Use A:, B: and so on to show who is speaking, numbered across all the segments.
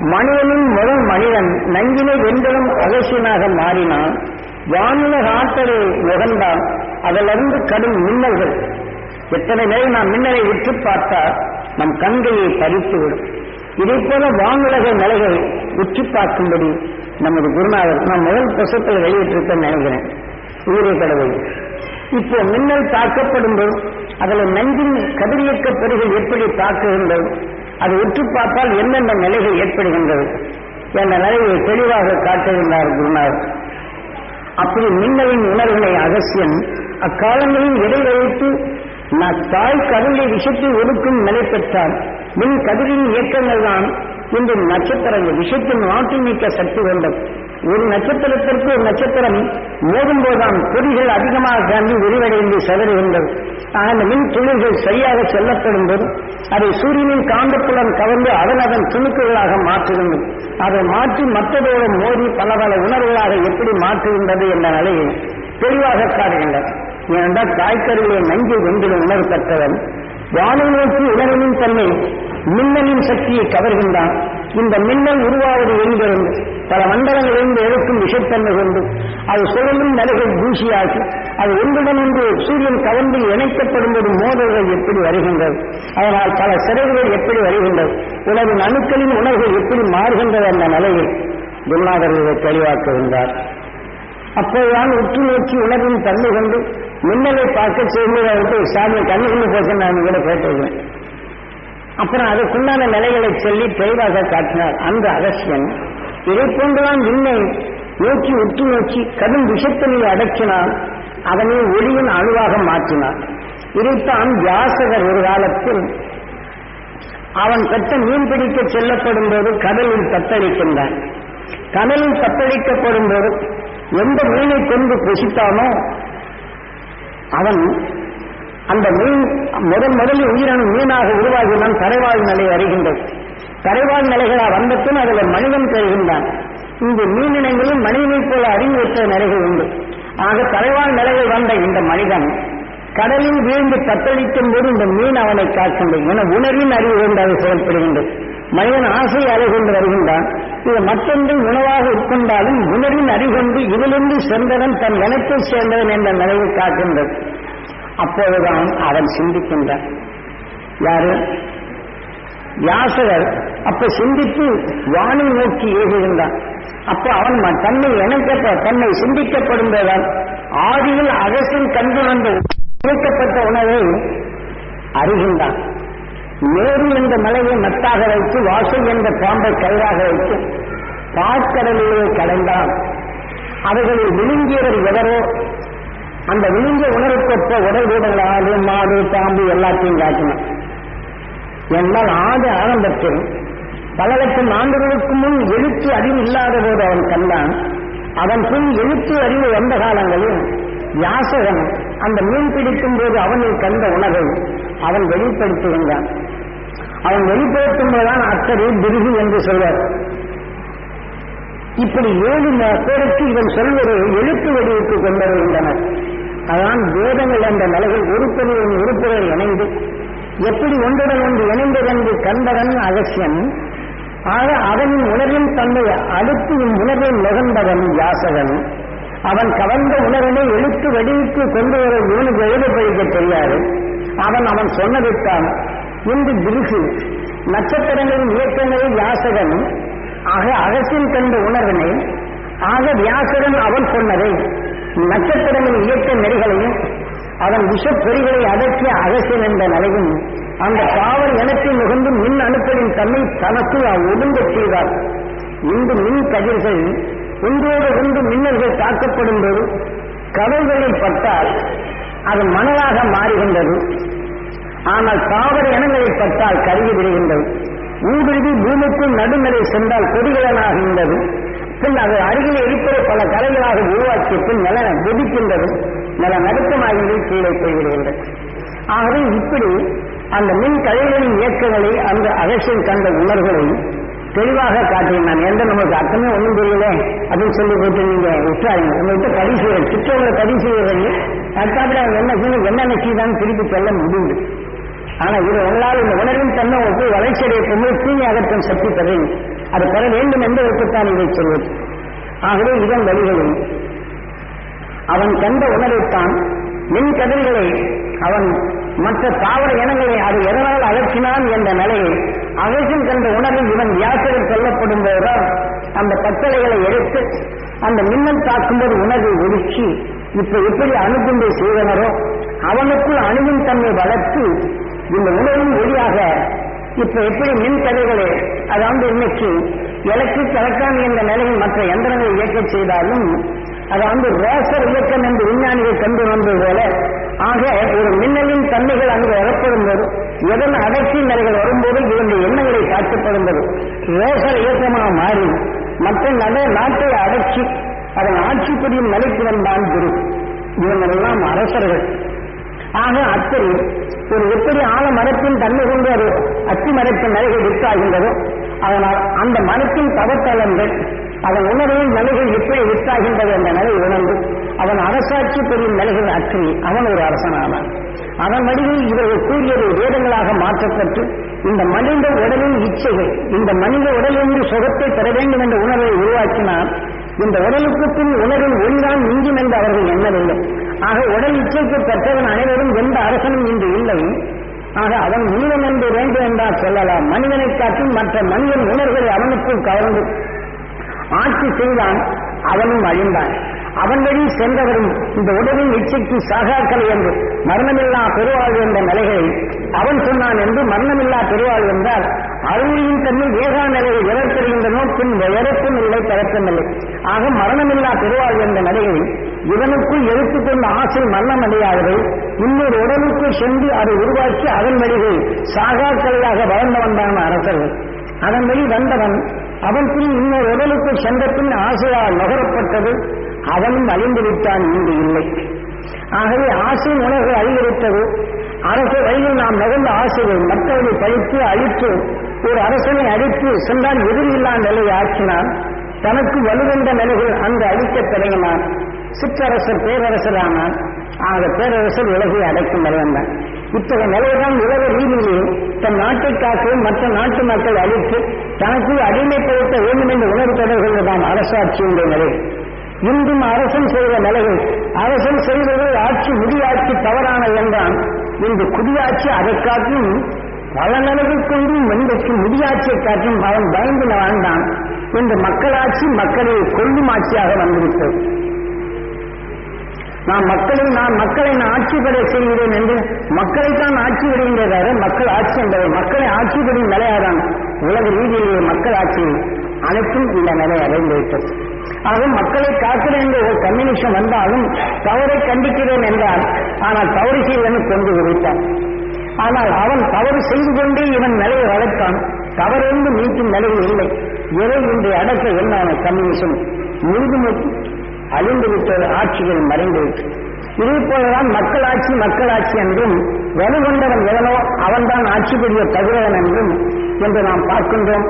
A: மனிதனின் முதல் மனிதன் நஞ்சினை வென்றலும் அகசியனாக மாறினான். வானுலக ஆற்றலை நுகர்ந்தான் அதிலிருந்து கடும் மின்னல்கள். எத்தனை நேரம் நாம் மின்னலை விற்று பார்த்தால் நம் கண்கையை பறித்துவிடும் இதே போல வானுலக நிலைகள் உற்று பார்க்கும்படி நமது குருநாதர் நான் முதல் புசத்தில் வெளியிட்டிருக்கேன் நினைக்கிறேன். உயிரை கடவுள். இப்போ மின்னல் தாக்கப்படும் போது அதில் நஞ்சின் கதிரியக்க பொறிகள் எப்படி தாக்குகின்றது அதை உற்று பார்த்தால் என்னென்ன நிலைகள் ஏற்படுகின்றது என்ற நிலையை தெளிவாக காட்டுகின்றார் குருநாதர். அப்படி மின்னலின் உணர்வினை அகசியன் அக்காலங்களில் எடை வைத்து நான் தாய் கருளை விஷத்தை ஒடுக்கும் நிலை பெற்றால் மின் கதிரின் இயக்கங்கள் தான் இன்று நட்சத்திரங்கள் விஷத்தின் மாற்றி நீக்க சக்தி கொண்டது. ஒரு நட்சத்திரத்திற்கு ஒரு நட்சத்திரம் மோதும் போதுதான் பொறிகள் அதிகமாக காந்தி விரிவடைந்து சதறுகின்றது. ஆக அந்த மின் துளிர்கள் சரியாக செல்லப்படும் போது அதை சூரியனின் காந்தப்புலம் கவர்ந்து அதன் அதன் துணுக்குகளாக மாற்றுகின்றது. அதை மாற்றி மற்றதோடு மோதி பல பல உணர்வுகளாக எப்படி மாற்றுகின்றது என்ற நிலையை தெளிவாக காட்டுகின்றது. ஏனென்றால் தாய்க்கருவிலே நஞ்சு வென்றிட உணர்வு பெற்றவன் வானை நோக்கி உணர்வின் தன்மை மின்னலின் சக்தியை கவர்கின்றான். இந்த மின்னல் உருவாவது எங்கிருந்து? பல மண்டலங்களிலிருந்து எழுக்கும் விஷத்தன்மை கொண்டு. அது சுழலும் நிலைகள் தூசியாகி அது ஒன்றுடன் ஒன்று சூரியன் கவர்ந்து இணைக்கப்படும் போது மோதல்கள் எப்படி வருகின்றது அதனால் பல சிறைகள் எப்படி வருகின்றது உணவின் அணுக்களின் உணர்வுகள் எப்படி மாறுகின்றது என்ற நிலையை குருநாதர்களை தெளிவாக்குகின்றார் அப்போதுதான் உற்று நோக்கி உணர்வின் தன்மை கொண்டு மின்னலை பார்க்க செய்து சாமி கொண்டு போச்சு நான் கூட கேட்டிருக்கிறேன் அப்புறம் அதுக்குண்டான நிலைகளை சொல்லி தெளிவாக காட்டினார். அந்த அவசியம் இதை போன்றுதான் விண்ணை. நோக்கி உற்று நோக்கி கடும் விஷத்தினை அடக்கினான். அதனை ஒளியின் அணுவாக மாற்றினான். இதைத்தான் வியாசகர் ஒரு காலத்தில் அவன் பெற்ற மீன் பிடிக்க செல்லப்படும் போது கடலில் தத்தளிக்கின்றான். கடலில் தத்தளிக்கப்படும் போது எந்த மீனை கொண்டு புசித்தானோ அவன் அந்த மீன் முதல் முதலில் உயிரணு மீனாக உருவாகினான் கரைவாழ் நிலை அறிகின்றது கரைவாழ் நிலைகளாக வந்த பின் அதில் மனிதன் பெறுகின்றான் இங்கு மீனினங்களும் மனிதனைப் போல அறிவுறுத்த நிலைகள் உண்டு. ஆக கரைவாழ் நிலைகள் வந்த இந்த மனிதன் கடலில் வீழ்ந்து தத்தளிக்கும் போது இந்த மீன் அவனை காக்கின்றது என உணர்வின் அறிவு கொண்டு அது செயல்படுகின்றது. மனிதன் ஆசை அலை கொண்டு வருகின்றான். இது மற்றொன்று உணவாக உட்கொண்டாலும் உணர்வின் அறிகொண்டு இதிலிருந்து சென்றவன் தன் இனத்தை சேர்ந்தவன் என்ற நிலையை காக்கின்றது. அப்போதுதான் அவன் சிந்திக்கின்றான். யாரு? வியாசகர். அப்ப சிந்தித்து வானை நோக்கி ஏகுகின்றான் அப்ப அவன் ம- தன்னை இணைக்கப்ப தன்னை சிந்திக்கப்படும் போதுதான் ஆதியில் அரசின் கண்டு வந்து இணைக்கப்பட்ட உணவை அறிகின்றான். மேரு என்ற மலையை மத்தாக வைத்து வாசல் என்ற பாம்பை கயிறாக வைத்து பாற்கடலிலே கலைந்தான். அவர்களில் விழுங்கியவர் எவரோ அந்த விழுங்கிய உணர்வுக்கொப்ப உடல் வீடுகள் ஆடு மாடு பாம்பு எல்லாத்தையும் காட்டினான் என்னால் ஆடு ஆரம்பத்தில் பல லட்சம் ஆண்டுகளுக்கு முன் எழுத்து அறிவு இல்லாத போது அவன் கண்டான். அதன் பின் எழுத்து அறிவு வந்த காலங்களில் யாசகன் அந்த மீன் பிடிக்கும் போது அவனில் கண்ட உணவை அவன் வெளிப்படுத்தியிருந்தான். அவன் வெளிப்படுத்தும் போதுதான் அக்கறை பிருகு என்று சொல்வார். இப்படி ஏழு பேருக்கு இவன் சொல்வது எழுத்து வடிவுக்கு கொண்டு வருகின்றனர் அதான் வேதங்கள் என்ற நிலையில் உறுப்பினரின் உறுப்பினர் இணைந்து எப்படி ஒன்றுடன் ஒன்று இணைந்ததென்று கண்டவன் அகசியம் ஆக அவனின் உணர்வின் தன்னை அடுத்து உணர்வை நுகர்ந்தவன் யாசகன் அவன் கவர்ந்த உணர்வினை எழுத்து வடிவுக்கு கொண்டு வர இவனுக்கு எழுத படிக்க தெரியாது. அவன் அவன் சொன்னதைத்தான் இன்று திருகு நட்சத்திரங்களின் இயக்கங்களை யாசகன் ஆக அகசியம் கண்ட உணர்வினை ஆக வியாசகன் அவன் சொன்னதை. நட்சத்திரங்களின் இயக்க நெறிகளையும் அதன் விஷப்பொறிகளை அடக்கிய அகசியம் என்ற நிலையும் அந்த காவல் இனத்தை நுகர்ந்து மின் அணுக்களின் தன்மை தனக்கு ஒழுங்க செய்தார். இந்த மின் கதிர்கள் ஒன்றோடு ஒன்று மின்னல்கள் தாக்கப்படும் போது கடல்களில் பட்டால் அது மணலாக மாறுகின்றது. ஆனால் தாவர இனங்களில் பட்டால் கருகி விடுகின்றது. ஊடுருவி பூமிக்குள் நடுநிலை சென்றால் கொடிகளனாகின்றது பின் அது அருகில் இருக்கிற பல கலைகளாக உருவாக்கிய பின் நில வெடிக்கின்றது நில நடுக்கமாகி கீழே போய்விடுகின்றது. ஆகவே இப்படி அந்த மின் கலைகளின் இயக்கங்களை அந்த அகசியம் கண்ட உணர்வுகளை தெளிவாக காட்டினான் நான் எந்த நமக்கு அர்த்தமே ஒன்றும் தெரியல அப்படின்னு சொல்லி போட்டு நீங்க விட்டுறாங்க உங்கள்கிட்ட பதிவு செய்யறேன். சிற்றவங்களை பதிவு செய்யறீங்க அதுக்காக என்ன செய்யணும் என்ன செய்தான்னு திருப்பி சொல்ல முடியுது. ஆனா இது உங்களால் இந்த உணர்வின் தன்மை உங்களுக்கு வளர்ச்சியடைய போது தீங்கி அகற்றும் சக்தி தருவீங்க அது பெற வேண்டும் என்பதற்குத்தான் இதை சொல்வது ஆகவே இதன் வழிகளும் அவன் கண்ட உணர்வைத்தான் மின் கதிர்களை அவன் மற்ற தாவர இனங்களை அது எதனால் அகற்றினான் என்ற நிலையை அகற்றும் கண்ட உணர்வில் இவன் வியாசகர் சொல்லப்படும் போதுதான் அந்த கட்டளைகளை எடுத்து அந்த மின்னல் தாக்கும்போது உணர்வை ஒதுக்கி இப்ப எப்படி அணுகுண்டை செய்தனரோ அவனுக்குள் அணுவின் தன்மை வளர்த்து இந்த உணர்வின் வழியாக இப்ப எப்படி மின் கதைகளை அதாவது இன்னைக்கு எலக்ட்ரிக் எலக்ட்ரானிக் என்ற நிலையில் மற்ற எந்திரங்களை இயக்க செய்தாலும் அதாவது ரேசர் இயக்கம் என்று விஞ்ஞானிகள் கண்டு வந்தது போல ஆக ஒரு மின்னலின் தன்மைகள் அங்கு வரப்படும் போது எதன் அடர்ச்சி நிலைகள் வரும்போது இவருடைய எண்ணங்களை காட்டப்படும் போது ரேசர் இயக்கமாக மாறி மற்ற நட நாட்டை அடர்ச்சி அதன் ஆட்சி புரியும் நிலைக்கு வந்தான் குரு. இவங்களெல்லாம் அரசர்கள். ஆக அத்தனை ஒரு எப்படி ஆழ மரத்தின் தன்மை கொண்டு அது அத்தி மரத்தின் நிலைகள் விற்றாகின்றதோ அதனால் அந்த மரத்தின் தவத்தலங்கள் அதன் உணர்வின் நிலைகள் எப்படி விற்றாகின்றது என்ற நிலை உணர்ந்து அவன் அரசாட்சி பெறும் நிலைகள் அற்றி அவன் ஒரு அரசனானான். அதன் வழியில் இவர்கள் கூறியது வேதங்களாக மாற்றப்பட்டு இந்த மனித உடலின் இச்சைகள் இந்த மனித உடலிலிருந்து சுகத்தை பெற வேண்டும் என்ற உணர்வை உருவாக்கினால் இந்த உடலுக்கு பின் உணர்வின் ஒளிதான் மிஞ்சும் என்று அவர்கள் எண்ணவில்லை. ஆக உடல் இச்சைக்கு பெற்றவன் அனைவரும் எந்த அரசனும் இன்று இல்லை. ஆக அவன் மனிதன் என்று வேண்டும் என்றால் சொல்லலாம். மனிதனை காட்டும் மற்ற மனிதன் உணர்வுகளை அவனுக்குள் கவர்ந்து ஆட்சி செய்தான் அவனும் அழிந்தான். அவன் வழி சென்றவரும் இந்த உடலின் இச்சைக்கு சாகாக்கள் என்று மரணமில்லா பெருவாழ்வு என்ற நிலைகளை அவன் சொன்னான் என்று மரணமில்லா பெருவாழ்வு என்றால் அருளியின் தன்மை வேகா நிலையை எதற்கறிகின்றனோ பின் இறப்பும் இல்லை பிறப்பும் இல்லை ஆக மரணமில்லா பெருவாழ்வு என்ற நிலையை இவனுக்குள் எடுத்துக்கொண்ட ஆசை மரணம் அடையாதவை இன்னொரு உடலுக்கு சென்று அதை உருவாக்கி அதன் வழிகள் சாகாக்கலையாக வளர்ந்தவன் தான் அரசர்கள் அதன் வழி வந்தவன் அவன் பின் இன்னொரு உடலுக்கு சென்ற பின் ஆசையால் நுகரப்பட்டது அவனும் அழிந்து விட்டான் இன்று இல்லை. ஆகவே ஆசை உணர்வு அதிகரித்தது அரசு வழியில் நாம் நகர்ந்த ஆசைகள் மற்றவர்களை பழித்து அழித்து ஒரு அரசனை அழித்து சென்றால் எதிரில்லா நிலையை ஆக்கினான் தனக்கு வலுவென்ற நிலைகள் அங்கு அழிக்க தொடங்கினான் சிற்றரசர் பேரரசரானான் ஆக பேரரசர் உலகை அடைக்கும் நிலைவந்தான் இத்தகைய நிலைதான் உலக ரீதியிலே தன் நாட்டை காக்கவும் மற்ற நாட்டு மக்களை அழித்து தனக்கு அடிமைப்படுத்த வேண்டும் என்ற உணர்வு தொடர்கிறது தான் அரசாட்சியுடைய நிலை. இன்றும் அரசன் செய்த நிலைகள் அரசன் செய்தது ஆட்சி முடியாட்சி தவறானது என்றான் இன்று குடியாட்சி அதை பல நிலைகள் கொண்டும் இன்றைக்கு முடியாட்சியை காட்டியும் அவன் பயந்து வாழ்ந்தான் இன்று மக்களாட்சி மக்களை கொல்லும் ஆட்சியாக வந்துவிட்டது நான் மக்களை நான் மக்களை நான் ஆட்சி பெற செய்கிறேன் என்று மக்களைத்தான் ஆட்சி விடுகின்றதாக மக்கள் ஆட்சி என்பது மக்களை ஆட்சி பெறும் நிலையாதான் உலக ரீதியிலே மக்கள் ஆட்சி அனைத்தும் இந்த நிலை அடைந்துவிட்டது ஆக மக்களை காக்கிறேன் என்ற ஒரு கம்யூனிஸ்டம் வந்தாலும் தவறை கண்டிக்கிறேன் என்றால் ஆனால் தவறு செய்வதனை கொண்டு விடுத்தான் ஆனால் அவன் தவறு செய்து கொண்டே இவன் நிலையை வளர்த்தான். தவறென்று நீக்கும் நிலையில் இல்லை. எதை இன்று அடக்க என்னான கம்யூனிசம்? முழுதுமுட்டு அழிந்து விட்டது ஆட்சிகள் மறைந்து இதே போலதான் மக்களாட்சி மக்களாட்சி என்றும் வலுகொண்டவன் எவனோ அவன்தான் ஆட்சி புரிய தகுதவன் என்றும் என்று நாம் பார்க்கின்றோம்.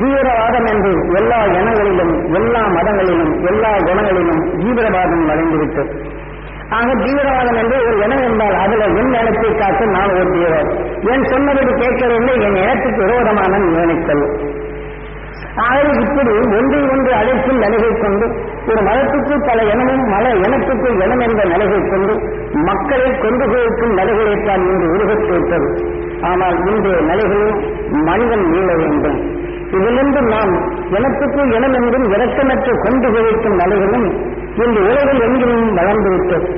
A: தீவிரவாதம் என்று எல்லா இனங்களிலும் எல்லா மதங்களிலும் எல்லா குணங்களிலும் தீவிரவாதம் மறைந்துவிட்டது. ஆக தீவிரவாதம் என்று ஒரு இனம் என்றால் அதுல என் இனத்தை காத்து நான் ஒரு தீவிரம் என் சொன்னபடி கேட்கவில்லை என் இனத்துக்கு விரோதமான நினைத்தல் ஆகவே இப்படி ஒன்றை ஒன்று அழைக்கும் நிலையை கொண்டு ஒரு மதத்துக்கு பல இனமும் மல இனத்துக்கு இனம் என்ற நிலையை கொண்டு மக்களை கொண்டு போயிருக்கும் நிலைகளைத்தான் இன்று உருகச் ஆனால் இன்றைய நிலைகளில் மனிதன் மீள வேண்டும். இதிலிருந்து நாம் இனத்துக்கு இனம் என்றும் இரக்கமற்று கொண்டு போயிருக்கும் நிலைகளும் இந்த உலகில் எங்கிலும் வளர்ந்துவிட்டது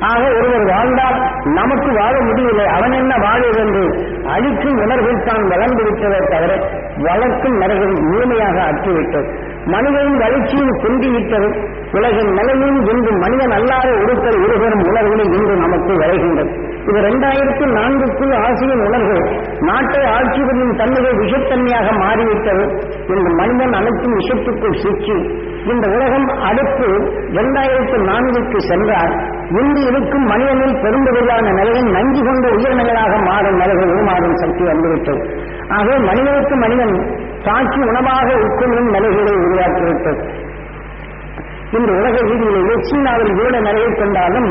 A: ஆக ஒருவர் வாழ்ந்தால் நமக்கு வாழ முடியவில்லை. அவன் என்ன வாழும் என்று அழிக்கும் உணர்வில் தான் வளர்ந்து விட்டதை தவிர வளர்க்கும் நிலைகள் முழுமையாக அற்றுவிட்டது. மனிதனின் வளர்ச்சியும் குந்திவிட்டது உலகின் நிலையும் இன்று மனிதன் அல்லாத ஒருத்தர் இருவரும் உணர்வுகளும் இன்று நமக்கு விளைகின்றது இது இரண்டாயிரத்தி நான்குக்குள் ஆசியின் உணர்வு. நாட்டை ஆட்சி தன்மையை விஷத்தன்மையாக மாறிவிட்டது. இந்த மனிதன் அனைத்தும் விஷத்துக்குள் சிக்கி. இந்த உலகம் அடுத்து இரண்டாயிரத்தி நான்குக்கு சென்றால் இன்று இருக்கும் மனிதனில் பெரும்படியான நிலையில் நஞ்சு கொண்ட உயிரினங்களாக மாறும் நிலைகள் உருமாறும் சக்தி வந்துவிட்டது. ஆகவே மனிதனுக்கு மனிதன் சாட்சி உணவாக உட்கொள்ளும் நிலைகளை உருவாக்கிவிட்டது. இந்த உலக ரீதியிலேயே சீனாவில் இவ்வளவு நிலையை கொண்டாலும்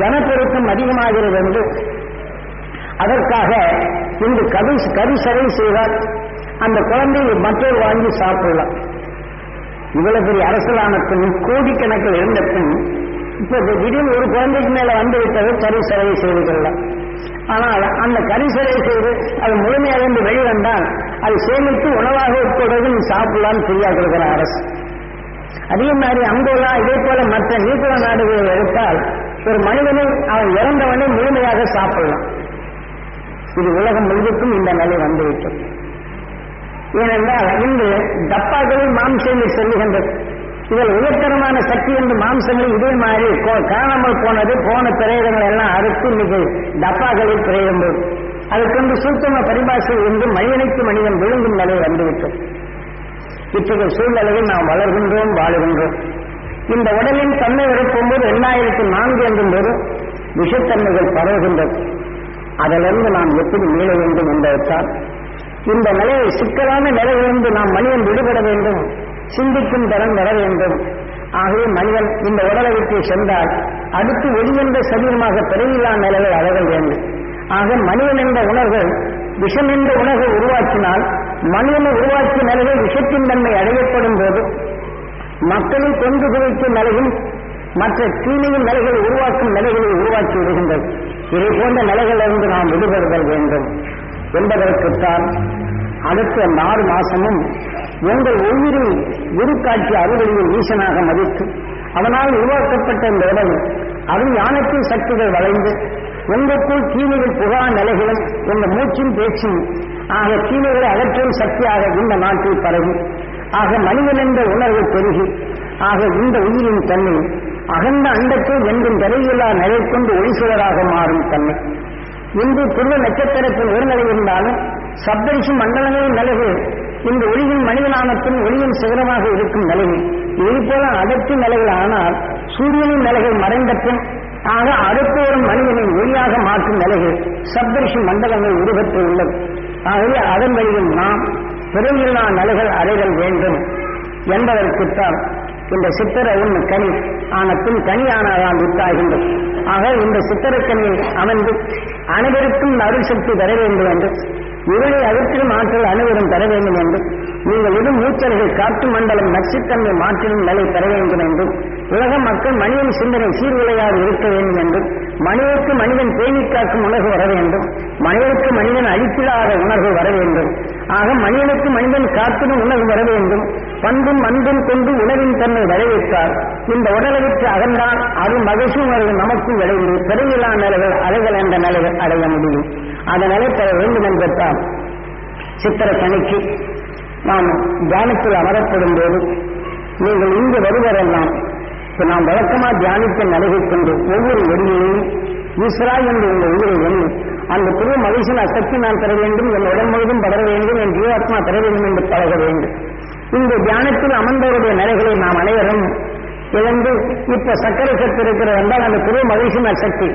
A: ஜனப்பெருக்கம் அதிகமாகிறது என்று அதற்காக இன்று கரு கருசரை செய்தால் அந்த குழந்தையை மற்றொரு வாங்கி சாப்பிடலாம். இவ்வளவு பெரிய அரசலான கோடிக்கணக்கில் இருந்த பின் இப்ப திடீர்னு ஒரு குழந்தைக்கு மேல வந்து விட்டது கறி செய்து கொள்ளலாம். ஆனால் அந்த கறி சிலையை செய்து அது முழுமையாக இருந்து வெளிவந்தால் அது சேமித்து உணவாக உட்கொள்வது நீ சாப்பிடலாம்னு ஃப்ரீயாக கொடுக்கிற அரசு. அதே மாதிரி அங்கோலா இதே போல மற்ற நீக்குள நாடுகளை எடுத்தால் ஒரு மனிதனை அவன் இறந்தவனை முழுமையாக சாப்பிடலாம். இது உலகம் முழுவதுக்கும் இந்த நிலை வந்துவிட்டது. ஏனென்றால் இன்று டப்பாக்களில் மாம்சங்கள் சொல்லுகின்றது. இதில் உயர்தரமான சக்தி என்று மாம்சங்கள் இதே மாதிரி கோ- காணாமல் போனது போன பிரேதங்கள் எல்லாம் அறுத்து இன்னைக்கு டப்பாக்களில் பிரேதம் போது அதுக்கென்று சூத்தம பரிபாசை என்று மனிதனுக்கு மனிதன் விழுங்கும் நிலை வந்துவிட்டது. இத்தகைய சூழ்நிலையில் நாம் வளர்கின்றோம் வாழுகின்றோம். இந்த உடலின் தன்மை இருக்கும்போது இரண்டாயிரத்தி நான்கு என்றும் போது விஷத்தன்மைகள் பரவுகின்றது அதிலிருந்து நாம் எப்படி மீள வேண்டும் என்பதற்கால் இந்த நிலையை சிக்கலான நிலையிலிருந்து நாம் மனிதன் விடுபட வேண்டும் சிந்திக்கும் திறன் வர வேண்டும். ஆகவே மனிதன் இந்த உடலை விட்டு சென்றால் அடுத்து வெளியென்ற சரீரமாக பிறவில்லா நிலைகள் அழக வேண்டும். ஆக மனிதன் என்ற உணர்வுகள் விஷம் என்ற உணர்வை உருவாக்கினால் மனிதனை உருவாக்கிய நிலையில் விஷத்தின் தன்மை அடையப்படும் போது மக்களை கொண்டு குவிக்கும் நிலையும் மற்ற தீமையின் நிலைகளை உருவாக்கும் நிலைகளை உருவாக்கி விடுகின்றது இதை போன்ற நிலைகளிலிருந்து நாம் விடுபடுதல் வேண்டும் என்பதற்குத்தான் அடுத்த நாலு மாசமும் உங்கள் உயிரை குருக்காட்சி அறுவடையில் ஈசனாக மதித்து அதனால் உருவாக்கப்பட்ட இந்த உடல் அருள் ஞானத்தின் சக்திகள் வளைந்து உங்களுக்குள் தீமைகள் புகா நிலைகளும் இந்த மூச்சின் பேச்சும் ஆக தீமைகளை அகற்றும் சக்தியாக இந்த நாட்டில் பரவி ஆக மனிதன் என்ற உணர்வு பெருகி ஆக இந்த உயிரின் தன்மை அகந்த அண்டத்தை என்றும் நிறையில்லா நிலை கொண்டு ஒளிசுவராக மாறும் தன்மை. இன்று துருவ நட்சத்திரத்தில் ஒரு நிலை இருந்தாலும் சப்தரிசி மண்டலங்களின் நிலைகள் இந்த ஒளியின் மனிதனானத்தின் ஒளியின் சிகரமாக இருக்கும் நிலைகள் இதுபோல அடர்த்தி நிலைகள் ஆனால் சூரியனின் நிலைகள் மறைந்த பின் ஆக அடுத்து வரும் மனிதனை ஒளியாக மாற்றும் நிலைகள் சப்தரிஷி மண்டலங்கள் உருவத்தில் உள்ளது. ஆகவே அதன் வழியில் நாம் பிறவில்லா நலகள் அடைதல் வேண்டும் என்பதற்குத்தான் இந்த சித்திர கனி ஆன பின் கனி வித்தாகின்றது ஆக இந்த சித்திரக்கனியில் அமர்ந்து அனைவருக்கும் அருள் சக்தி பெற வேண்டும் என்று இவனை அகற்றிலும் ஆற்றல் அனைவரும் பெற வேண்டும் என்று நீங்கள் இடும் மூச்சல்கள் காற்று மண்டலம் நச்சுத்தன்மை மாற்றிடும் நிலை பெற வேண்டும் என்றும் உலக மக்கள் மனிதன் சிந்தனை சீர்குலையாது இருக்க வேண்டும் என்றும் மனிதனுக்கு மனிதன் பேணி காக்கும் உணர்வு வர வேண்டும். மனிதனுக்கு மனிதன் அழிப்பிலாத உணர்வு வர வேண்டும். ஆக மனிதனுக்கு மனிதன் காத்திடும் உணர்வு வர வேண்டும். பண்பும் அன்பும் கொண்டு உணவின் தன்மை விளைவித்தால் இந்த உடலை அகன்றால் அது மகிழ்ச்சி உணர்வு நமக்கும் விளைந்து. பெருவிழா நிலைகள் அலைகள் என்ற நிலைகள் அடைய முடியும். அந்த நிலை பெற வேண்டும் என்பதால் சித்திர கணிக்கு நாம் தியானத்தில் அமரப்படும் போது நீங்கள் இங்கு வருவதெல்லாம் நாம் வழக்கமாக தியானிக்க நிலையை கொண்டு ஒவ்வொரு ஒளியையும் ஈஸ்வரா என்று உங்கள் உயிரை எண்ணி அந்த புது மகிழ்ச்சியின் அசக்தி நான் பெற வேண்டும் என் உடல் முழுதும் படர வேண்டும் என் ஜீவாத்மா பெற வேண்டும் என்று பழக வேண்டும். இந்த தியானத்தில் அமர்ந்தவருடைய நிலைகளை நாம் அனைவரும் இழந்து இப்ப சக்கரை சத்து இருக்கிறது என்றால் அந்த புது மகிழ்ச்சியின் அசக்தி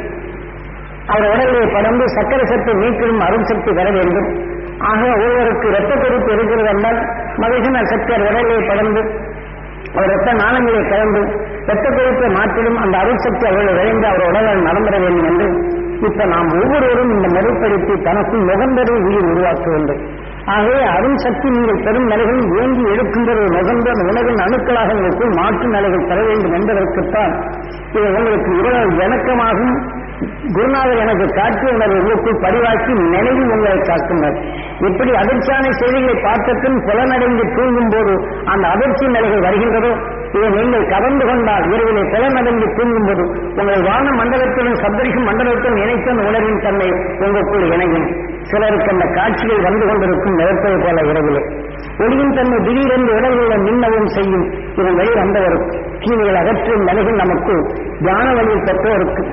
A: அவர் உடலிலே படர்ந்து சக்கரை சத்தை நீக்கிடும் அருள் சக்தி பெற வேண்டும். ஆக ஒருவருக்கு இரத்த கொதிப்பு இருக்கிறது என்றால் மகிழ்ச்சியின் சக்தி அவர் உடலிலே படர்ந்து அவர் இரத்த நாளங்களை கலந்து ரத்த கொதிப்பை மாற்றிடும் அந்த அருள் சக்தி அவர்களை விளைந்து அவர் உடலால் நடந்துட வேண்டும் என்று இப்ப நாம் ஒவ்வொருவரும் இந்த மறுபடுத்தி தனக்கும் நுகர்ந்ததை உயிர் உருவாக்க வேண்டும் ஆகவே அருள் சக்தி நீங்கள் பெரும் நிலைகளில் ஏங்கி ஒரு நுகர்ந்த அந்த அணுக்களாக உங்களுக்குள் மாற்று நிலைகள் தர வேண்டும் என்பதற்குத்தான் இது உங்களுக்கு இரவு இணக்கமாகும் குருநாதர் எனக்கு காட்டி உணர்வு உள்ளுக்குள் பதிவாக்கி நினைவில் உங்களை காக்குங்கள் இப்படி அதிர்ச்சியான செய்திகளை பார்த்தபின் புலனடைந்து தூங்கும் போது அந்த அதிர்ச்சி நிலைகள் வருகின்றதோ இதை நீங்கள் கவர்ந்து கொண்டால் இரவிலே புலனடைந்து தூங்கும் போது உங்கள் வான மண்டலத்துடன் சப்தரிஷி மண்டலத்துடன் இணைத்த உணர்வின் தன்மை உங்களுக்குள் இணையும். சிலருக்கு அந்த காட்சிகள் வந்து கொண்டிருக்கும் நிகழ்ப்பது போல இரவிலே. ஒளியின் தன்மை திடீரென்று உடல்களுடன் மின்னவும் செய்யும். இதன் வழி வந்தவரும் தீமைகள் அகற்றும் நிலைகள் நமக்கு தியான வழியில் பெற்றோருக்கு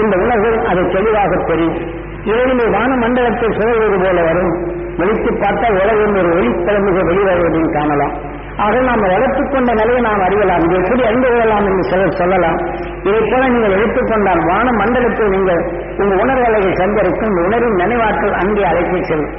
A: இந்த உணர்வு அதை தெளிவாக தெரியும். இரவிலே வான மண்டலத்தில் சுழல்வது போல வரும். வெளித்து பார்த்தால் உலகம் ஒரு ஒளிக்கிழமைகள் வெளிவருவதையும் காணலாம். ஆக நாம் வளர்த்துக் கொண்ட நிலையை நாம் அறியலாம். இது எப்படி அறிந்து கொள்ளலாம் என்று சிலர் சொல்லலாம். இதை போல நீங்கள் எடுத்துக்கொண்டால் வான மண்டலத்தில் நீங்கள் உங்கள் உணர்வலையை சந்தரிக்கும் இந்த உணர்வின் நினைவாற்றல் அங்கே அழைத்து செல்லும்.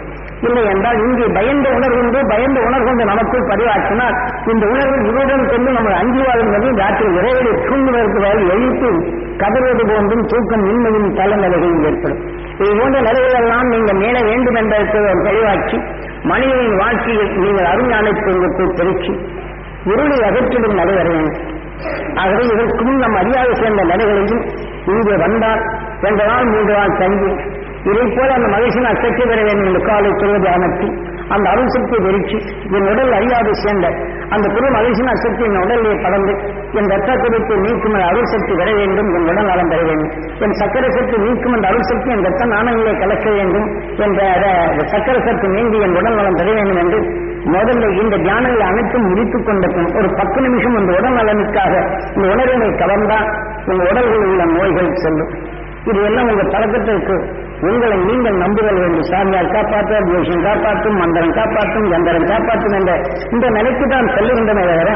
A: இல்லை என்றால் இங்கே பயந்த உணர்வுண்டு பயந்த உணர்வுண்டு நமக்குள் பதிவாற்றினால் இந்த உணர்வு இவருடன் கொண்டு நம்ம அஞ்சு வாழ்ந்தது ராத்திரி இறைவனை தூங்குவதற்கு வரை எழுத்து கதறுவது போன்றும் தூக்கம் இன்மையும் நிலைகளும் ஏற்படும். இது போன்ற நிலைகளெல்லாம் நீங்கள் மேல வேண்டும் என்பதற்கு ஒரு தெளிவாக்கி மனிதனின் வாழ்க்கையில் நீங்கள் அருஞானத்தை உங்களுக்கு பெருக்கி இருளை அகற்றிடும் நிலை வர வேண்டும் ஆகவே இதற்கும் நம் அறியாத சேர்ந்த நிலைகளையும் இங்கே வந்தால் ரெண்டு நாள் மூன்று நாள் தங்கி இதை போல அந்த மகிழ்ச்சியின் அசைக்க பெற வேண்டும் என்று காலை சொல்வது அமர்த்தி அந்த அருள் சக்தி வெறிச்சு என் உடல் அறியாது சேர்ந்த அந்த குரு அரிசின சக்தி என் உடலிலே படர்ந்து என் ரத்த குறிப்பு நீக்கும் அந்த அருள் சக்தி பெற வேண்டும் என் உடல் நலம் பெற வேண்டும். என் சக்கர சக்தி நீக்கும் அந்த அருள் சக்தி என் ரத்த நாணங்களை கலக்க வேண்டும் என்ற சக்கர சக்தி நீங்கி என் உடல் நலம் பெற வேண்டும் என்று முதல்ல இந்த தியானங்களை அனைத்தும் முடித்துக் கொண்ட ஒரு பத்து நிமிஷம் இந்த உடல் நலனுக்காக இந்த உணர்வினை கலந்தால் உங்கள் உடல்களில் உள்ள நோய்கள் செல்லும். இது எல்லாம் உங்க பழக்கத்திற்கு உங்களை நீங்கள் நம்புதல் வேண்டும். சாமியார் காப்பாற்றும் ஜோஷியம் காப்பாற்றும் மந்திரம் காப்பாற்றும் எந்திரம் காப்பாற்றும் என்ற. இந்த நிலைக்கு தான் செல்லுகின்றன தவிர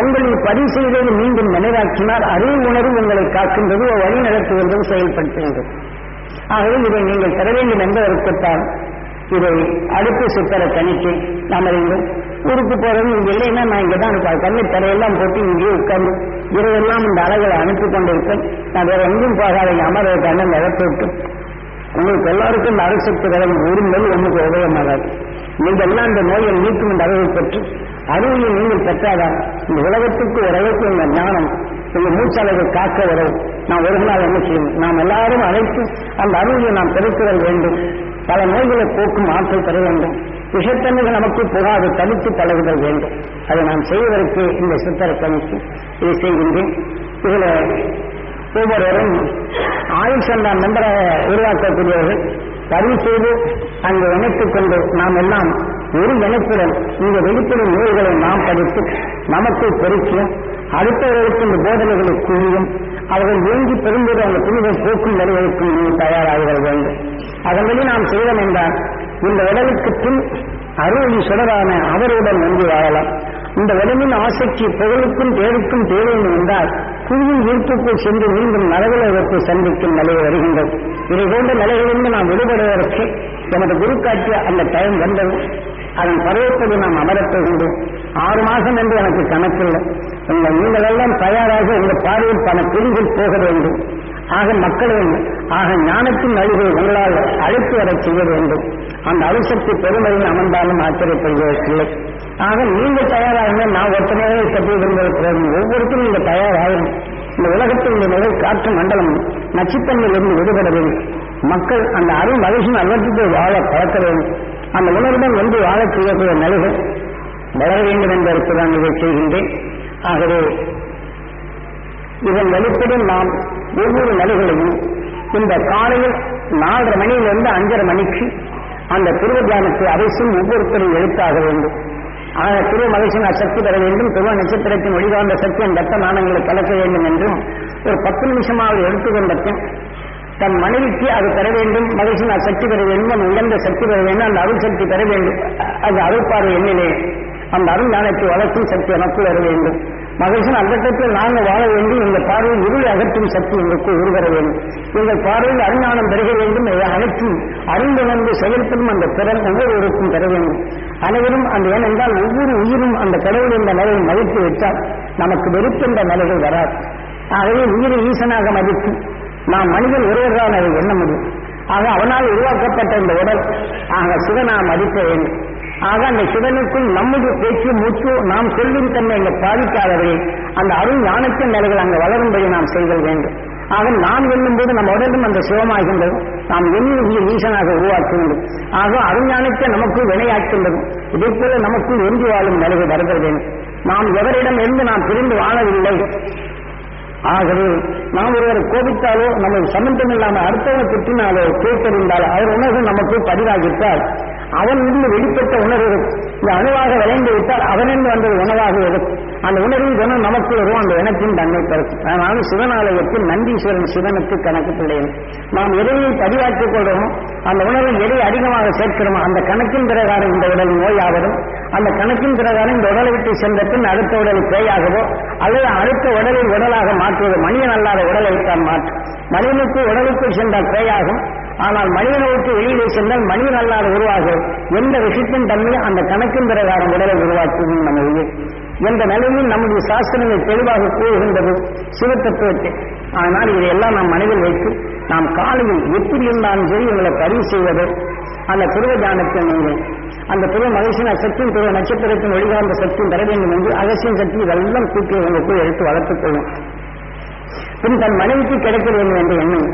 A: உங்களை பதிவு செய்தது மீண்டும் நினைவாக்கினால் அறிவு உணர்வு உங்களை காக்கின்றது ஒரு வழி நடத்துகின்றது செயல்படுத்துகின்றது. ஆகவே இதை நீங்கள் பெற வேண்டும் என்பதற்குத்தான் இதை அடுத்த சுத்தர தணிக்கை நாம் அறிந்தோம் ஊருக்கு போறது இங்க இல்லைன்னா நான் இங்க தான் இருப்பேன் கண்ணு தரையெல்லாம் போட்டு இங்கேயே உட்கார்ந்து இரவெல்லாம் இந்த அலைகளை அனுப்பி கொண்டிருக்கேன் நான் வேற எங்கும் போகாத அமர கண்ணன் இழத்து விட்டு. உங்களுக்கு எல்லாருக்கும் இந்த அரசக்தி கடன் ஒரு உங்களுக்கு உதயமாகாது உபயோகமாகாது நீங்கள் எல்லாம் இந்த நோயை நீக்கும் இந்த அறிவை பெற்று அறிவியை நீங்கள் பெற்றாதான் இந்த உலகத்துக்கு ஓரளவுக்கு இந்த ஞானம் இந்த மூச்சளவை காக்க உறவு நாம் ஒரு நாள் என்ன செய்யணும் நாம் எல்லாரும் அழைத்து அந்த அருவியை நாம் பெருக்குதல் வேண்டும். பல நோய்களை போக்கும் ஆற்றல் பெற வேண்டும். விஷத்தன்மைகள் நமக்கு புகாது தடுத்து பழகுதல் வேண்டும். அதை நாம் செய்வதற்கு இந்த சித்தரக்கணிக்கு இதை செய்கின்றேன். இதில் ஒவ்வொருவரும் ஆயுள் சந்தா மெம்பராக உருவாக்கக்கூடியவர்கள் பதிவு செய்து அங்கு இணைத்துக் கொண்டு நாம் எல்லாம் ஒரு இணைப்புடன் இந்த வெளிப்படும் நூல்களை நாம் படித்து நமக்கு பெருக்கியும் அடுத்தவர்களுக்கு இந்த போதனைகளை கூறியும் அவர்கள் வேண்டி பெரும்போது அந்த புனிதம் போக்கும் நிலைகளுக்கும் தயாராக வேண்டும். அதன்படி நாம் செய்தோம் என்றால் இந்த உடலுக்கு பின் அருள் சுடரான அவருடன் நன்றி வாழலாம். இந்த உடலின் ஆசைக்கு புகழுக்கும் தேடுக்கும் தேவை என்றால் புவியின் ஈர்ப்புக்குள் சென்று மீண்டும் நலவிலகத்தை சந்திக்கும் நிலை வருகின்றது இதை போன்ற நிலைகளிலிருந்து நாம் விடுபடுவதற்கு எமது குரு காட்டிய அந்த டைம் வந்தது. அதன் பருவப்படி நாம் அமரப் ஆறு மாதம் என்று எனக்கு கணக்கில்லை. உங்கள் நீங்கள் எல்லாம் தயாராக இந்த பார்வையில் பல பிரிவில் போக வேண்டும். ஆக மக்கள் வேண்டும் ஆக ஞானத்தின் அழுகை உங்களால் அழைத்து வரச் செய்ய வேண்டும். அந்த அழுசக்தி பெருமையில் அமர்ந்தாலும் ஆச்சரியப்படுவதற்கில்லை ஆக நீங்கள் தயாராகுங்க நான் ஒருத்தனையாக சத்திய விரும்புகிறேன் ஒவ்வொருத்தரும் நீங்கள் தயாராகும் இந்த உலகத்தில் இந்த நிலை காற்று மண்டலம் நச்சுத்தன்மையிலிருந்து விடுபட வேண்டும். மக்கள் அந்த அருள் மகிழ்ச்சி அலர்த்தத்தை வாழ பழக்க வேண்டும். அந்த உணர்வுடன் வந்து வாழச் செய்யக்கூடிய நிலைகள் வளர வேண்டும் என்பதற்கு தான் இதை செய்கின்றேன். ஆகவே இதன் வெளிப்படும் நாம் ஒவ்வொரு நிலைகளையும் இந்த காலையில் நாலரை மணியிலிருந்து அஞ்சரை மணிக்கு அந்த துருவ தியானத்தை அவசியம் ஒவ்வொருத்தரும் எழுத்தாக வேண்டும். ஆக திரு மகிழ்ச்சியின் சக்தி பெற வேண்டும். துருவ நட்சத்திரத்தின் வழிகாண்ட சக்தி அந்த ரத்த நாணங்களை கலக்க வேண்டும் என்றும் ஒரு பத்து நிமிஷமாவது எடுத்துக்கொண்ட பின் தன் மனைவிக்கு அது பெற வேண்டும். மகிழ்ச்சியின் சக்தி பெற வேண்டும். அந்த உயர்ந்த சக்தி பெற வேண்டும். அந்த அருள் சக்தி பெற வேண்டும். அந்த அருள்பார்வை எண்ணிலே அந்த அருள் ஞானத்தை வளர்க்கும் சக்தி எனக்குள் வர வேண்டும். மகிழ்ச்சியின் அந்தத்தில் நாங்கள் வாழ வேண்டும். எங்கள் பார்வையில் இருளை அகற்றும் சக்தி எங்களுக்கு உருவர வேண்டும். எங்கள் பார்வையில் அருஞானம் பெருக வேண்டும். அனைத்தும் அனைத்தும் வந்து செயல்படும் அந்த திறன் ஒவ்வொருவருக்கும் பெற வேண்டும். அனைவரும் அந்த ஏனென்றால் ஒவ்வொரு உயிரும் அந்த கடவுள் என்ற நிலையை மதித்து விட்டால் நமக்கு வெறுக்கின்ற நிலைகள் வராது. ஆகவே உயிரை ஈசனாக மதித்து நாம் மனிதன் ஒருவர்தான் அதை எண்ண முடியும்? ஆக அவனால் உருவாக்கப்பட்ட இந்த உடல் ஆக சிவனா மதிக்க வேண்டும். ஆக அந்த சிவனுக்கும் நம்முடைய பேச்சு மூச்சு நாம் சொல்லும் தன்மை இங்க பாதிக்காதவரை அந்த அருள் ஞானத்தின் நிலைகள் அங்கு வளரும்படி நாம் செய்தல் வேண்டும். ஆக நாம் எண்ணும்போது நம்ம உடலும் அந்த சிவமாகின்றது. நாம் எண்ணி உயிர் ஈசனாக உருவாக்குகின்றது. ஆக அருஞானத்தை நமக்கு வினையாக்கின்றது. இதே போல நமக்கு ஒன்றி வாழும் நிலைகள் வருதல் வேண்டும் நாம் எவரிடம் இருந்து நாம் பிரிந்து வாழவில்லை. ஆகவே நாம் ஒருவர் கோபித்தாலோ நமக்கு சம்பந்தம் இல்லாமல் அடுத்தவரை திட்டினாலோ கேட்டறிந்தாலோ அவர் உணர்வு நமக்கு பதிவாகிவிட்டால் அவன் இருந்து வெளிப்பட்ட உணர்வு. இந்த அணுவாக விளைந்து விட்டால் அவனிருந்து வந்தது உணவாக இருக்கும் அந்த உணர்வு குணம் நமக்கு வரும் அந்த இனத்தின் தன்மை பிறக்கும் அதனால சிவனாலயத்தில் நந்தீஸ்வரன் சிவனுக்கு கணக்கு பிள்ளைகள். நாம் எதையை பதிவாக்கிக் கொள்றோமோ அந்த உணர்வு எதை அதிகமாக சேர்க்கிறோமோ அந்த கணக்கின் பிரகாரம் இந்த உடல் நோயாவதும் அந்த கணக்கின் பிரகாரம் இந்த உடலை விட்டு சென்ற பின் அடுத்த உடல் பேயாகவோ அல்லது அடுத்த உடலை உடலாக மாற்றுவது மனிதன் அல்லாத உடலை தான் மாற்றும் மனிதனுக்கு உடலுக்குள் சென்றால் பேயாகும் ஆனால் மனிதனுக்கு வெளியிலே சென்றால் மனிதன் அல்லாத உருவாகும் எந்த விஷயத்தின் தன்மை அந்த கணக்கின் பிரகாரம் உடலை உருவாக்கும் நம்ம உயிர் என்ற நிலையில் நமது சாஸ்திரங்கள் தெளிவாக கூறுகின்றது. சிவத்தத்துவத்தை ஆனால் இதையெல்லாம் நாம் மனதில் வைத்து நாம் காலையில் எப்படி இருந்தாலும் சரி உங்களை பதிவு செய்வது. அந்த துருவ ஞானத்தை நீங்கள் அந்த துருவ மகிழ்ச்சியின் சக்தியும் துருவ நட்சத்திரத்தின் ஒளிகார்ந்த சக்தியும் தர வேண்டும் என்று அகசியம் சக்தி இதெல்லாம் கூட்டி உங்களுக்குள் எடுத்து வளர்த்துக் கொள்ளும். பின் தன் மனைவிக்கு கிடைக்க வேண்டும் என்ற எண்ணம்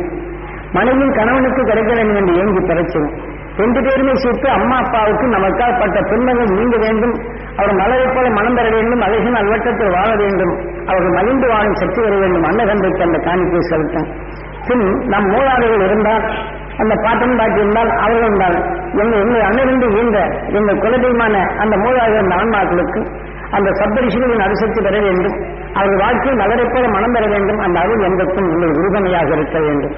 A: மனைவியின் கணவனுக்கு கிடைக்க வேண்டும் என்று ஏங்கி பறைச்சது ரெண்டு பேருமே சேர்த்து அம்மா அப்பாவுக்கு நமக்கால் பட்ட துன்பங்கள் நீங்க வேண்டும். அவர் மலரை போல மனம் பெற வேண்டும். அழகின் அல்வட்டத்தில் வாழ வேண்டும். அவர்கள் மகிழ்ந்து வாழும் சக்தி வர வேண்டும். அன்னகந்தைக்கு அந்த காணிக்கை செலுத்தும். பின் நம் மூலாதர்கள் இருந்தால் அந்த பாட்டன் பாட்டி இருந்தால் அவர்கள் இருந்தால் எங்கள் எங்கள் அண்ணனிருந்து ஈந்த எங்கள் குலதெய்வமான அந்த மூலாளர் அந்த ஆன்மாக்களுக்கு அந்த சப்தரிஷிகளின் அரிசக்தி பெற வேண்டும். அவர்கள் வாழ்க்கையில் மலரைப் மனம் பெற வேண்டும். அந்த அருள் எந்தக்கும் உங்கள் உறுதுணையாக இருக்க வேண்டும்.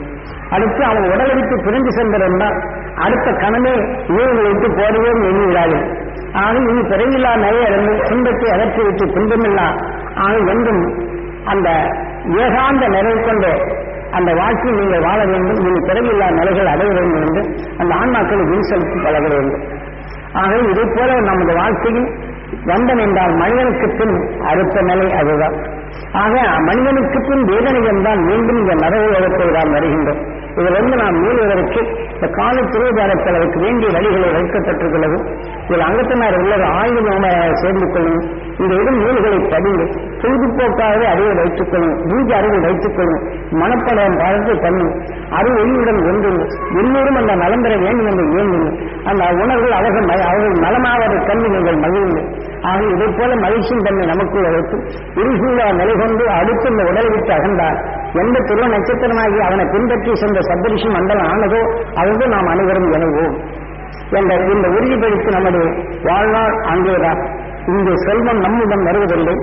A: அடுத்து அவன் உடலை விட்டு பிரிந்து சென்றிருந்தால் அடுத்த கணமே இவர்களை விட்டு போடுவோம் எண்ணுகிறார்கள் ஆனால் இனி பிறவில்லா நிறைய இருந்து துன்பத்தை அகற்றி விட்டு துன்பமில்லா. ஆனால் என்றும் அந்த ஏகாந்த நிறைவு கொண்டு அந்த வாழ்க்கையில் நீங்கள் வாழ வேண்டும். இனி பிறவில்லா நிலைகள் அடைய வேண்டும் என்று அந்த ஆன்மாக்களை வீண் செலுத்தி பழக வேண்டும். ஆக இதை போல நமது வாழ்க்கையில் வந்தன் என்றால் மனிதனுக்கு பின் அடுத்த நிலை அதுதான். ஆக மனிதனுக்கு பின் வேதனை என்றால் மீண்டும் இந்த நரகத்தை நாம் வருகின்றோம் இதிலிருந்து நாம் மீளுவதற்கு இந்த கால திருவிதாரத்தில் அதற்கு வேண்டிய வழிகளை வைக்கப்பட்டிருக்கிறது. இதில் அங்கத்தினார் உள்ளது ஆயுத சேர்ந்து கொள்ளும் இந்த இடம் நூல்களை படிந்து பொழுதுபோக்காகவே அறிவை வைத்துக் கொள்ளும். நீதி அறிவை வைத்துக் கொள்ளும். மனப்படம் பார்த்து பண்ணும் அறிவு ஒளியுடன் ஒன்று எல்லோரும் அந்த நலம் பெற வேண்டும் என்று இயங்குங்கள் அந்த உணர்வுகள் அவர்கள் அவர்கள் நலமாவதை கண்டு நீங்கள் மகிழ்ந்து ஆக இதை போல மகிழ்ச்சியும் தன்மை நமக்குள் வைத்து இருசூழா நிலை கொண்டு அடுத்து இந்த உடலை விட்டு அகன்றார். எந்த துருவ நட்சத்திரமாகி அவனை பின்பற்றி சென்ற சப்தரிஷி மண்டலம் ஆனதோ அதுவும் நாம் அனைவரும் இணைவோம். என்ற இந்த உறுதிப்படுத்தி நமது வாழ்நாள் அங்கேதான் இங்கு செல்வம் நம்மிடம் வருவதில்லை.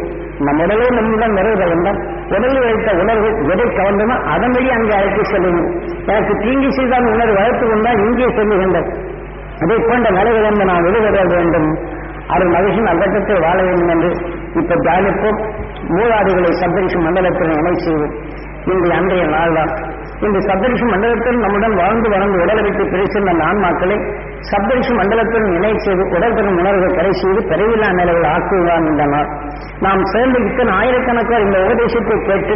A: நம் நம்மிடம் நம்முடன் வருவதில்லை என்றால் உடலில் வைத்த உணர்வு எதை கவர்ந்தனோ அதன் வழி அங்கே அழைத்து செல்லுங்கள். எனக்கு தீங்கி செய்தான் உணர்வு வளர்த்து கொண்டால் இங்கே செல்லுகின்றது அதை போன்ற நிலைகளிலிருந்து நாம் விடுபட வேண்டும். அருள் மகிழ்ச்சியின் அகட்டத்தில் வாழ வேண்டும் என்று இப்ப தியானிப்போம் மூலாதிகளை சப்தரிஷி மண்டலத்தில் இணை செய்வோம். இன்று அன்றைய நாள்தான். இந்த சப்தரிஷி மண்டலத்தில் நம்முடன் வாழ்ந்து வளர்ந்து உடலை விட்டு பிரிச்சிருந்த அந்த ஆன்மாக்களை சப்தரிஷ மண்டலத்தில் இணை செய்து உடல் பெறும் உணர்வை கரை செய்து பிறவில்லா நிலையில் ஆக்குவான் இந்த நாம் சேர்ந்து இத்தனை ஆயிரக்கணக்கார் இந்த உபதேசத்தை கேட்டு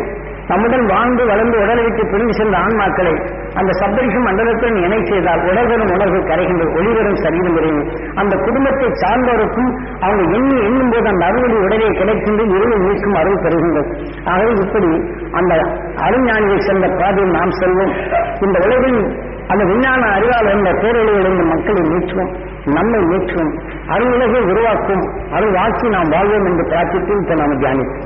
A: நம்முடன் வாழ்ந்து வளர்ந்து உடலுக்கு பிரிந்து சென்ற ஆன்மாக்களை அந்த சப்தரிஷம் மண்டலத்துடன் இணை செய்தால் உடல் உணர்வு கரைகின்ற ஒளிவரும் சரீரம் விரைவு அந்த குடும்பத்தை சார்ந்தவருக்கும் அவங்க எண்ணி எண்ணும் போது அந்த அறுவடை உடலே கிடைக்கின்ற இருளை நீக்கும் அருள் பெறுகின்றது. ஆகவே இப்படி அந்த அருஞானியை சென்ற பாதையில் நாம் செல்வோம். இந்த உலகில் அந்த விஞ்ஞான அறிவால் வந்த பேரழிவிலிருந்து மக்களை மீட்சுவோம் நம்மை மீட்சுவோம் அருள் உலகை உருவாக்கும் அருள் வாழ்க்கை நாம் வாழ்வோம் என்று பிரார்த்தித்து இப்ப நாம் தியானிப்போம்.